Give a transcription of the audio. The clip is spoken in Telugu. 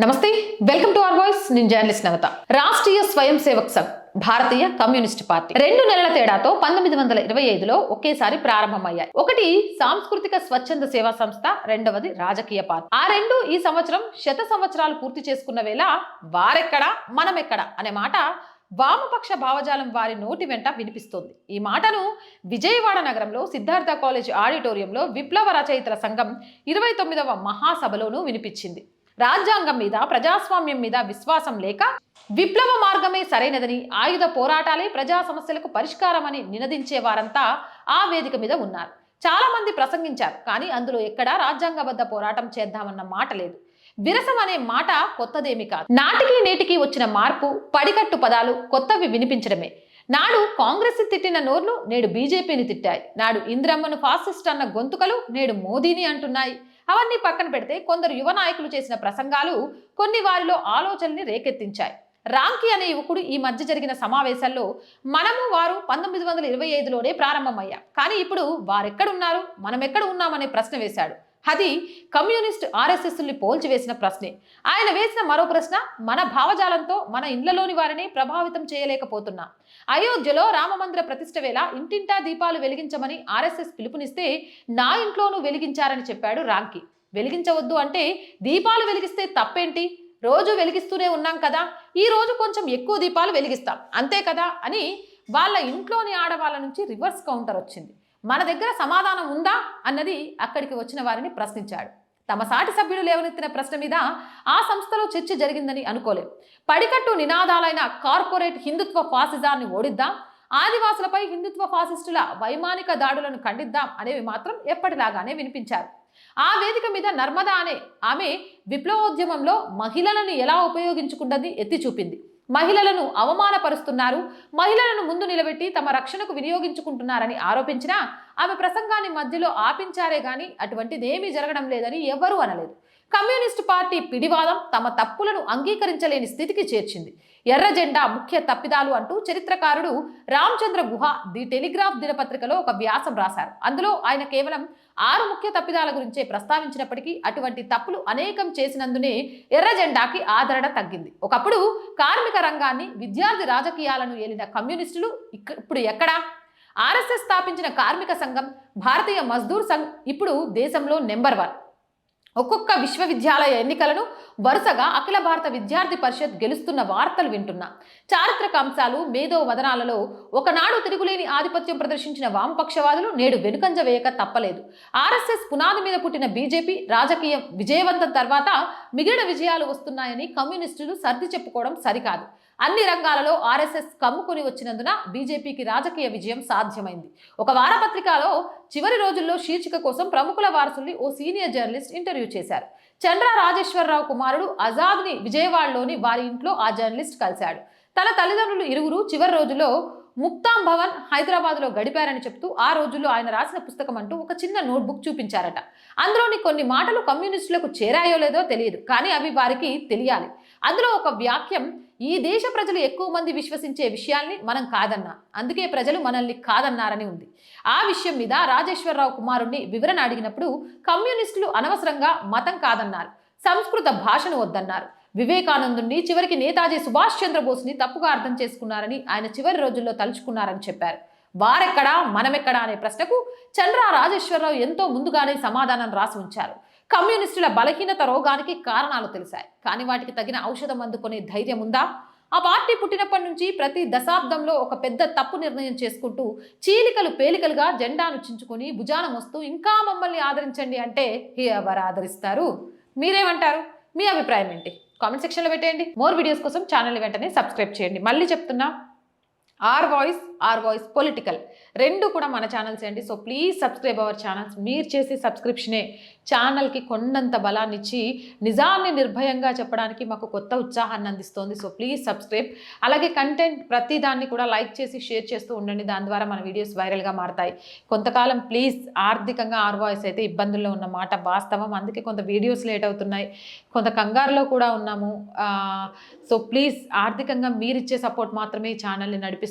నమస్తే వెల్కమ్ టు అవర్ వాయిస్. నేను journalist Navatha. Rashtriya Swayamsevak Sangh Bharatiya communist party. రెండు నెలల తేడాతో పంతొమ్మిది వందల ఇరవై ఐదులో ఒకేసారి ప్రారంభమయ్యాయి. ఒకటి సాంస్కృతిక స్వచ్ఛంద సేవా సంస్థ రెండవది రాజకీయ పార్టీ. ఆ రెండు ఈ సంవత్సరం శత సంవత్సరాలు పూర్తి చేసుకున్న వేళ వారెక్కడ మనమెక్కడ అనే మాట వామపక్ష భావజాలం వారి నోటి వెంట వినిపిస్తోంది. ఈ మాటను విజయవాడ నగరంలో సిద్ధార్థ కాలేజ్ ఆడిటోరియంలో విప్లవ రచయితల సంఘం ఇరవై తొమ్మిదవ మహాసభలోనూ వినిపించింది. రాజ్యాంగం మీద ప్రజాస్వామ్యం మీద విశ్వాసం లేక విప్లవ మార్గమే సరైనదని ఆయుధ పోరాటాలే ప్రజా సమస్యలకు పరిష్కారమని నినదించే వారంతా ఆ వేదిక మీద ఉన్నారు. చాలా మంది ప్రసంగించారు కానీ అందులో ఎక్కడా రాజ్యాంగబద్ధ పోరాటం చేద్దామన్న మాట లేదు. విరసం అనే మాట కొత్తదేమి కాదు. నాటికి నేటికి వచ్చిన మార్పు పడికట్టు పదాలు కొత్తవి వినిపించడమే. నాడు కాంగ్రెస్ తిట్టిన నోర్లు నేడు బీజేపీని తిట్టాయి. నాడు ఇంద్రమ్మను ఫాసిస్ట్ అన్న గొంతుకలు నేడు మోదీని అంటున్నాయి. అవన్నీ పక్కన పెడితే కొందరు యువ నాయకులు చేసిన ప్రసంగాలు కొన్ని వారిలో ఆలోచనల్ని రేకెత్తించాయి. రాంకి అనే యువకుడు ఈ మధ్య జరిగిన సమావేశాల్లో మనము వారు పంతొమ్మిది వందల ఇరవై ఐదులోనే ప్రారంభమయ్యాం. కానీ ఇప్పుడు వారెక్కడున్నారు? మనం ఎక్కడ ఉన్నామనే ప్రశ్న వేశాడు. అది కమ్యూనిస్ట్ ఆర్ఎస్ఎస్ని పోల్చివేసిన ప్రశ్నే. ఆయన వేసిన మరో ప్రశ్న మన భావజాలంతో మన ఇండ్లలోని వారిని ప్రభావితం చేయలేకపోతున్నా. అయోధ్యలో రామమందిర ప్రతిష్ట వేళ ఇంటింటా దీపాలు వెలిగించమని ఆర్ఎస్ఎస్ పిలుపునిస్తే నా ఇంట్లోనూ వెలిగించారని చెప్పాడు రాంకి. వెలిగించవద్దు అంటే దీపాలు వెలిగిస్తే తప్పేంటి? రోజు వెలిగిస్తూనే ఉన్నాం కదా. ఈ రోజు కొంచెం ఎక్కువ దీపాలు వెలిగిస్తాం. అంతే కదా అని వాళ్ళ ఇంట్లోని ఆడవాళ్ళ నుంచి రివర్స్ కౌంటర్ వచ్చింది. మన దగ్గర సమాధానం ఉందా అన్నది అక్కడికి వచ్చిన వారిని ప్రశ్నించాడు. తమ సాటి సభ్యులు లేవనెత్తిన ప్రశ్న మీద ఆ సంస్థలో చర్చ జరిగిందని అనుకోలేం. పడికట్టు నినాదాలైన కార్పొరేట్ హిందుత్వ ఫాసిజాన్ని ఓడిద్దాం ఆదివాసులపై హిందుత్వ ఫాసిస్టుల వైమానిక దాడులను ఖండిద్దాం అనేవి మాత్రం ఎప్పటిలాగానే వినిపించారు. ఆ వేదిక మీద నర్మదా అనే ఆమె విప్లవోద్యమంలో మహిళలను ఎలా ఉపయోగించుకుంటుంది ఎత్తి చూపింది. మహిళలను అవమానపరుస్తున్నారు. మహిళలను ముందు నిలబెట్టి తమ రక్షణకు వినియోగించుకుంటున్నారని ఆరోపించినా ఆమె ప్రసంగాన్ని మధ్యలో ఆపించారే గాని అటువంటిదేమీ జరగడం లేదని ఎవరూ అనలేదు. కమ్యూనిస్టు పార్టీ పిడివాదం తమ తప్పులను అంగీకరించలేని స్థితికి చేర్చింది. ఎర్ర జెండా ముఖ్య తప్పిదాలు అంటూ చరిత్రకారుడు రామచంద్ర గుహ ది టెలిగ్రాఫ్ దినపత్రికలో ఒక వ్యాసం రాశారు. అందులో ఆయన కేవలం ఆరు ముఖ్య తప్పిదాల గురించే ప్రస్తావించినప్పటికీ అటువంటి తప్పులు అనేకం చేసినందునే ఎర్ర జెండాకి ఆదరణ తగ్గింది. ఒకప్పుడు కార్మిక రంగాన్ని విద్యార్థి రాజకీయాలను ఏలిన కమ్యూనిస్టులు ఇప్పుడు ఎక్కడా? ఆర్ఎస్ఎస్ స్థాపించిన కార్మిక సంఘం భారతీయ మజ్దూర్ సంఘ్ ఇప్పుడు దేశంలో నెంబర్ వన్. ఒక్కొక్క విశ్వవిద్యాలయ ఎన్నికలను వరుసగా అఖిల భారత విద్యార్థి పరిషత్ గెలుస్తున్న వార్తలు వింటున్నా. చారిత్రక అంశాలు మేధో వదనాలలో ఒకనాడు తిరుగులేని ఆధిపత్యం ప్రదర్శించిన వామపక్షవాదులు నేడు వెనుకంజ వేయక తప్పలేదు. ఆర్ఎస్ఎస్ పునాది మీద పుట్టిన బీజేపీ రాజకీయం విజయవంతం తర్వాత మిగిలిన విజయాలు వస్తున్నాయని కమ్యూనిస్టులు సర్ది చెప్పుకోవడం సరికాదు. అన్ని రంగాలలో ఆర్ఎస్ఎస్ కమ్ముకొని వచ్చినందున బీజేపీకి రాజకీయ విజయం సాధ్యమైంది. ఒక వారపత్రికలో చివరి రోజుల్లో శీర్షిక కోసం ప్రముఖుల వారసుల్ని ఓ సీనియర్ జర్నలిస్ట్ ఇంటర్వ్యూ చేశారు. చంద్ర రాజేశ్వరరావు కుమారుడు ఆజాద్ని విజయవాడలోని వారి ఇంట్లో ఆ జర్నలిస్ట్ కలిశాడు. తన తల్లిదండ్రులు ఇరువురు చివరి రోజుల్లో ముక్తాం భవన్ హైదరాబాద్లో గడిపారని చెప్తూ ఆ రోజుల్లో ఆయన రాసిన పుస్తకం అంటూ ఒక చిన్న నోట్బుక్ చూపించారట. అందులోని కొన్ని మాటలు కమ్యూనిస్టులకు చేరాయో లేదో తెలియదు కానీ అవి వారికి తెలియాలి. అందులో ఒక వాక్యం ఈ దేశ ప్రజలు ఎక్కువ మంది విశ్వసించే విషయాల్ని మనం కాదన్నా. అందుకే ప్రజలు మనల్ని కాదన్నారని ఉంది. ఆ విషయం మీద రాజేశ్వరరావు కుమారుణ్ణి వివరణ అడిగినప్పుడు కమ్యూనిస్టులు అనవసరంగా మతం కాదన్నారు. సంస్కృత భాషను వద్దన్నారు. వివేకానందుని చివరికి నేతాజీ సుభాష్ చంద్రబోస్ని తప్పుగా అర్థం చేసుకున్నారని ఆయన చివరి రోజుల్లో తలుచుకున్నారని చెప్పారు. వారెక్కడా మనమెక్కడా అనే ప్రశ్నకు చంద్ర రాజేశ్వరరావు ఎంతో ముందుగానే సమాధానం రాసి ఉంచారు. కమ్యూనిస్టుల బలహీనత రోగానికి కారణాలు తెలిసాయి కానీ వాటికి తగిన ఔషధం అందుకునే ధైర్యం ఉందా? ఆ పార్టీ పుట్టినప్పటి నుంచి ప్రతి దశాబ్దంలో ఒక పెద్ద తప్పు నిర్ణయం చేసుకుంటూ చీలికలు పేలికలుగా జెండాను చించుకొని భుజానం వస్తూ ఇంకా మమ్మల్ని ఆదరించండి అంటే ఎవరు ఆదరిస్తారు? మీరేమంటారు? మీ అభిప్రాయం ఏంటి? కామెంట్ సెక్షన్లో పెట్టేయండి. మోర్ వీడియోస్ కోసం ఛానల్ వెంటనే సబ్స్క్రైబ్ చేయండి. మళ్ళీ చెప్తున్నా our voice our voice political. రెండు కూడా మన ఛానల్స్ అండి. So please subscribe our channels. మీరు చేసే సబ్స్క్రిప్షనే ఛానల్కి కొండంత బలాన్ని ఇచ్చి నిజాన్ని నిర్భయంగా చెప్పడానికి మాకు కొత్త ఉత్సాహాన్ని అందిస్తోంది. So please subscribe. అలాగే కంటెంట్ ప్రతి దాన్ని కూడా లైక్ చేసి షేర్ చేస్తూ ఉండండి. దాని ద్వారా మన వీడియోస్ వైరల్గా మారతాయి. కొంతకాలం ప్లీజ్ ఆర్థికంగా ఆర్ వాయిస్ అయితే ఇబ్బందుల్లో ఉన్న మాట వాస్తవం. అందుకే కొంత వీడియోస్ లేట్ అవుతున్నాయి. కొంత కంగారులో కూడా ఉన్నాము. సో ప్లీజ్ ఆర్థికంగా మీరు ఇచ్చే సపోర్ట్ మాత్రమే ఈ ఛానల్ని నడిపిస్తుంది.